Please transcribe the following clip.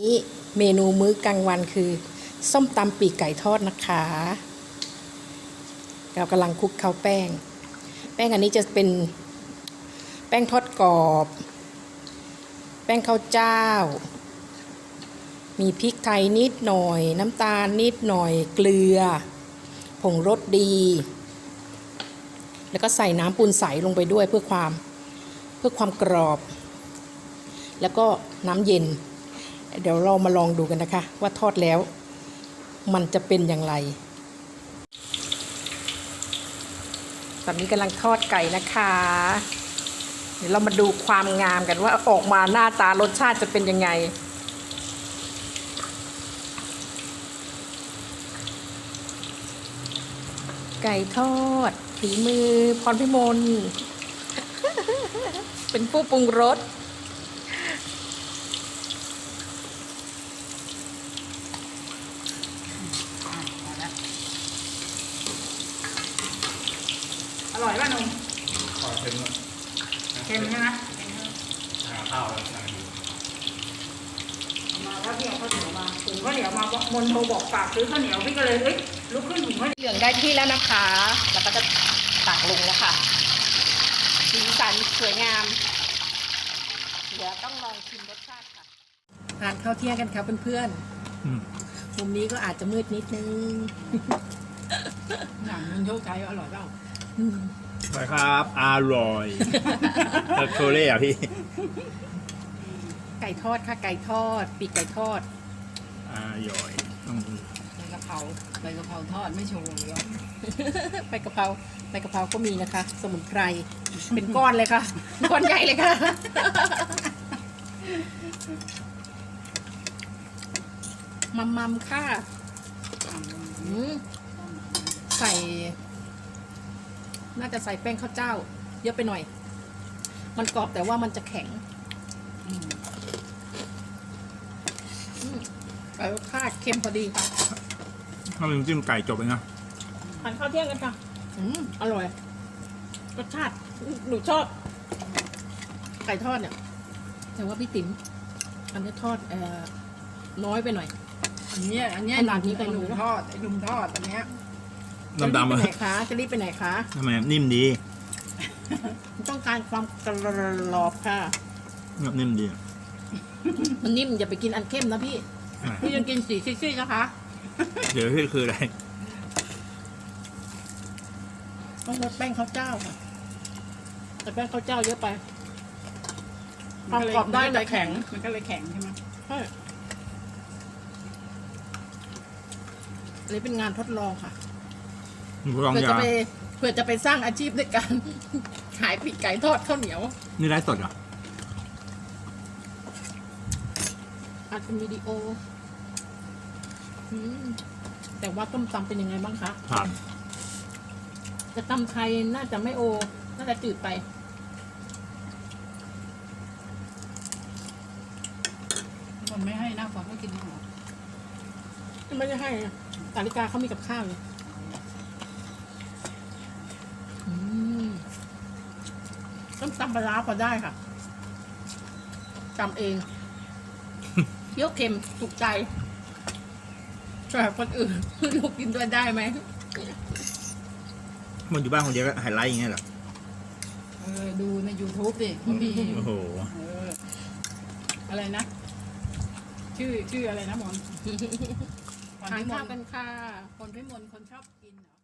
นี้เมนูมื้อกลางวันคือ ส้มตำปีกไก่ทอดนะคะ เรากำลังคลุกเคล้าวแป้ง แป้งอันนี้จะเป็นแป้งทอดกรอบ แป้งข้าวเจ้า มีพริกไทยนิดหน่อย น้ำตาลนิดหน่อย เกลือ ผงรสดี แล้วก็ใส่น้ำปูนใสลงไปด้วยเพื่อความเพื่อความกรอบ แล้วก็น้ำเย็น เดี๋ยวเรามาลองดูกันนะคะ ว่าทอดแล้ว มันจะเป็นอย่างไร ตอนนี้กำลังทอดไก่นะคะ เดี๋ยวเรามาดูความงามกันว่าออกมาหน้าตารสชาติจะเป็นยังไงไก่ทอดฝีมือพรพิมล เป็นผู้ปรุงรส ร่อยป่ะหนุ่มขอเค็มหน่อยเค็มใช่ไหมหาข้าวแล้วสั่งอยู่มาว่าพี่เอาข้าวเหนียวมาถุงข้าวเหนียวมามนโทรบอกฝากซื้อข้าวเหนียวพี่ก็เลยเอ้ยลุกขึ้นถุงข้าวเหนียวเหลืองได้ที่แล้วนะคะ แล้วก็จะตักลงแล้วค่ะสีสันสวยงาม เดี๋ยวต้องลองชิมรสชาติค่ะทานข้าวเที่ยงกันครับเพื่อนอืมๆมุมนี้ก็อาจจะมืดนิดนึง หนังมันโชคชัยอร่อยเปล่าอืม ไปครับอร่อยเออโชเล่อะพี่ ไก่ทอดค่ะไก่ทอด ปีกไก่ทอดอร่อยอืมใบกะเพราใบกะเพราทอดไม่โชว์เลยใบกะเพราใบกะเพราก็มีนะคะ สมุนไพรเป็นก้อนเลยค่ะ ก้อนใหญ่เลยค่ะ มัมมัมค่ะอืมใส่ น่าจะใส่แป้งข้าวเจ้า เยอะไปหน่อย มันกรอบแต่ว่ามันจะแข็งอืมไก่รสชาติเค็มพอดีค่ะถ้าเป็นจิ้มไก่จบเลยนะทานข้าวเที่ยงกันค่ะอืมอร่อย รสชาติหนูชอบ ไก่ทอดเนี่ย แต่ว่าพี่ติ๋มอันนี้ทอดเอ่อน้อยไปหน่อย อันเนี้ยอันเนี้ยขนาดนี้ไอ้หนุ่มทอดไอ้หนุ่มทอดอันเนี้ย ดำๆจะอะรีบไปไหนคะจะรีบไปไหนคะ ทำไมนิ่มดีต้องการความกรอบค่ะ นิ่มดี มันนิ่มอย่าไปกินอันเข้มนะพี่พี่ยังกินสีซีดๆนะคะ เดี๋ยวพี่คืออะไรต้องลดแป้งข้าวเจ้าค่ะ แต่แป้งข้าวเจ้าเยอะไปความกรอบได้แต่แข็งมันก็เลยแข็งใช่ไหมใช่อันนี้เป็นงานทดลองค่ะ ลองเผื่อยาจะไปเผื่อจะไปสร้างอาชีพด้วยการ ขายปีกไก่ทอดข้าวเหนียวนี่ไลฟ์สดเหรออาจเป็นวิดีโออืมแต่ว่าต้มตำเป็นยังไงบ้างคะผ่านแต่ตำไทยน่าจะไม่โอ น่าจะจืดไป คนไม่ให้หน้าฟองก็กินหรอไม่ได้ให้นะสาริกาเขามีกับข้าวอยู่อืม ต้มตำปลาร้าพอได้ค่ะตำเองเปรี้ยวเค็มถูกใจแต่คนอื่นลูกกินด้วยได้ไหมมันอยู่บ้านคนเดียวก็ไฮไลท์อย่างเงี้ยเหรอเออดูใน YouTube ดิเขามีโอ้โหเอออะไรนะ ชื่อชื่ออะไรนะหมอน ทานข้าวกันค่ะ คนพิมลคนชอบกินเหรอ